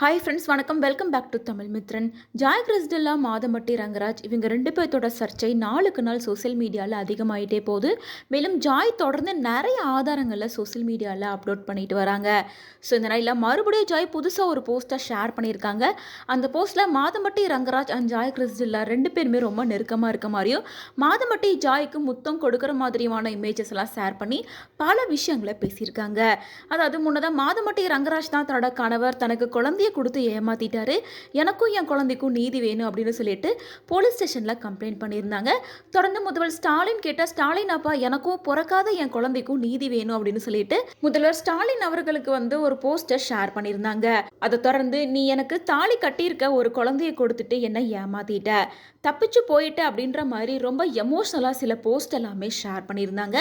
Hi friends வணக்கம். Welcome back to Tamil Mithran. Joy Crizildaa Madhampatty Rangaraj இவங்க ரெண்டு பேர்த்தோட சர்ச்சை நாளுக்கு நாள் சோஷியல் மீடியாவில் அதிகமாகிட்டே போகுது. மேலும் ஜாய் தொடர்ந்து நிறைய ஆதாரங்களில் சோஷியல் மீடியாவில் அப்லோட் பண்ணிட்டு வராங்க. ஸோ இந்த நாளில் மறுபடியும் ஜாய் புதுசாக ஒரு போஸ்ட்டை ஷேர் பண்ணியிருக்காங்க. அந்த போஸ்ட்டில் மாதம்பட்டி ரங்கராஜ் அண்ட் ஜாய் கிறிஸ்டில்லா ரெண்டு பேருமே ரொம்ப நெருக்கமாக இருக்க மாதிரியும் மாதம்பட்டி ஜாய்க்கு முத்தம் கொடுக்குற மாதிரியான இமேஜஸ் எல்லாம் ஷேர் பண்ணி பல விஷயங்களை பேசியிருக்காங்க. அதாவது முன்னதாக மாதம்பட்டி ரங்கராஜ் தான் தன்னோட கணவர் தனக்கு குழந்தைய கொடுத்து ஏமாத்திட்டாரு. எனக்கும் என் குழந்தைக்கும் நீதி வேணும் அப்படின்னு சொல்லிட்டு போலீஸ் ஸ்டேஷனில் கம்ப்ளைண்ட் பண்ணியிருந்தாங்க. தொடர்ந்து முதல்வர் ஸ்டாலின் கேட்டா ஸ்டாலின் அப்பா எனக்கும் பிறக்காத என் குழந்தைக்கும் நீதி வேணும் அப்படின்னு சொல்லிட்டு முதல்வர் ஸ்டாலின் அவர்களுக்கு வந்து ஒரு போஸ்டர் ஷேர் பண்ணியிருந்தாங்க. அதை தொடர்ந்து நீ எனக்கு தாலி கட்டியிருக்க ஒரு குழந்தைய கொடுத்துட்டு என்னை ஏமாத்திட்ட. தப்பிச்சு போயிட்ட அப்படின்ற மாதிரி ரொம்ப எமோஷ்னலாக சில போஸ்ட் எல்லாமே ஷேர் பண்ணியிருந்தாங்க.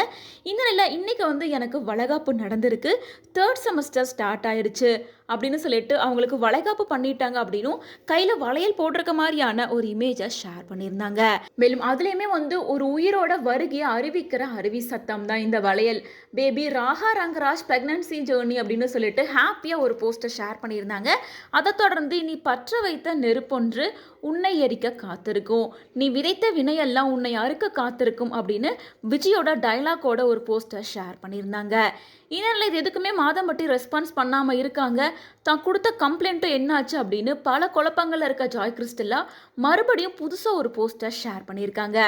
இந்த நிலை இன்றைக்கி வந்து எனக்கு வளகாப்பு நடந்திருக்கு. தேர்ட் செமஸ்டர் ஸ்டார்ட் ஆயிடுச்சு அப்படின்னு சொல்லிட்டு அவங்களுக்கு வளைகாப்பு பண்ணிட்டாங்க அப்படின்னும் கையில் வளையல் போட்டிருக்க மாதிரியான ஒரு இமேஜை ஷேர் பண்ணியிருந்தாங்க. மேலும் அதுலேயுமே வந்து ஒரு உயிரோட வருகையை அறிவிக்கிற அருவி சத்தம் தான் இந்த வளையல். Baby Raha Rangaraj pregnancy journey அப்படின்னு சொல்லிட்டு ஹாப்பியாக ஒரு போஸ்ட்டை ஷேர் பண்ணியிருந்தாங்க. அதை தொடர்ந்து நீ பற்ற வைத்த நெருப்பொன்று உன்னை எரிக்க காத்திருக்கும். நீ விதைத்த வினையெல்லாம் உன்னை அறுக்க காத்திருக்கும் அப்படின்னு விஜயோட டைலாக்கோட ஒரு போஸ்டர் ஷேர் பண்ணியிருந்தாங்க. இதனால் இது எதுக்குமே மாதம் பட்டி ரெஸ்பான்ஸ் பண்ணாமல் இருக்காங்க. தான் கொடுத்த கம்ப்ளைண்ட்டும் என்னாச்சு அப்படின்னு பல குழப்பங்களில் இருக்க ஜாய் கிறிஸ்டல்லா மறுபடியும் புதுசாக ஒரு போஸ்டர் ஷேர் பண்ணியிருக்காங்க.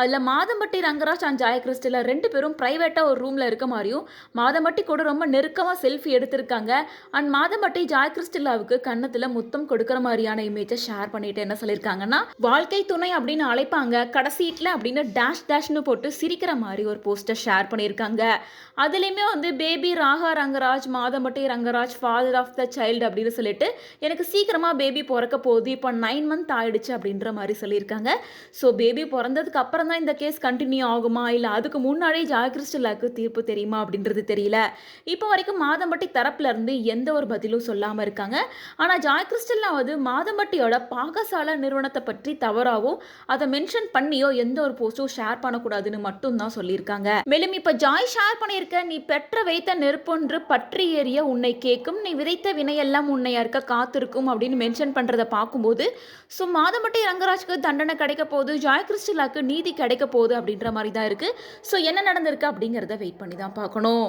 அதில் மாதம்பட்டி ரங்கராஜ் அண்ட் ஜாய் கிறிஸ்டல்லா ரெண்டு பேரும் ப்ரைவேட்டாக ஒரு ரூமில் இருக்க மாதிரியும் மாதம்பட்டி கூட ரொம்ப நெருக்கமாக செல்ஃபி எடுத்திருக்காங்க. அண்ட் மாதம்பட்டி ஜாய் கிறிஸ்டல்லாவுக்கு கன்னத்தில் முத்தம் கொடுக்குற மாதிரியான இமேஜை ஷேர் பண்ணிட்டு என்ன சொல்லியிருக்காங்கன்னா வாழ்க்கை துணை அப்படின்னு அழைப்பாங்க. கடைசீட்டில் அப்படின்னு டேஷ் டேஷ்னு போட்டு சிரிக்கிற மாதிரி ஒரு போஸ்டர் ஷேர் பண்ணியிருக்காங்க. அதுலேயுமே வந்து baby Raha Rangaraj Madhampatty Rangaraj father of the child அப்படின்னு சொல்லிட்டு எனக்கு சீக்கிரமாக பேபி பிறக்க போகுது. இப்போ நைன் மந்த் ஆயிடுச்சு அப்படின்ற மாதிரி சொல்லியிருக்காங்க. ஸோ பேபி பிறந்ததுக்கு அப்புறம் தான் இந்த கேஸ் கண்டினியூ ஆகுமா? இல்லை அதுக்கு முன்னாடியே ஜாய் கிறிஸ்டலாக்கு தீர்ப்பு தெரியுமா அப்படின்றது தெரியல. இப்போ வரைக்கும் மாதம்பட்டி தரப்புலேருந்து எந்த ஒரு பதிலும் சொல்லாமல் இருக்காங்க. ஆனால் ஜாய் கிறிஸ்டல்லாவது மாதம்பட்டியோட பாகசால நிறுவனத்தை பற்றி தவறாகவும் அதை மென்ஷன் பண்ணியோ எந்த ஒரு போஸ்ட்டும் ஷேர் பண்ணக்கூடாதுன்னு மட்டும் தான் சொல்லியிருக்காங்க. மேலும் இப்போ ஜாய் ஷேர் பண்ணியிருக்க நீ பெற்ற வைத்த நெருப்பொன்று பற்றி ஏறிய உன்னை கேட்கும். நீ விதை நினைத்த வினையெல்லாம் உன்னை அறுக்க காத்திருக்கும் அப்படின்னு மென்ஷன் பண்ணுறதை பார்க்கும்போது ஸோ மாதமட்டி ரங்கராஜ்க்கு தண்டனை கிடைக்க போகுது ஜாய் கிறிஸ்டலாக்கு நீதி கிடைக்க போகுது அப்படின்ற மாதிரி தான் இருக்குது ஸோ என்ன நடந்திருக்கு அப்படிங்கிறத வெயிட் பண்ணி தான் பார்க்கணும்.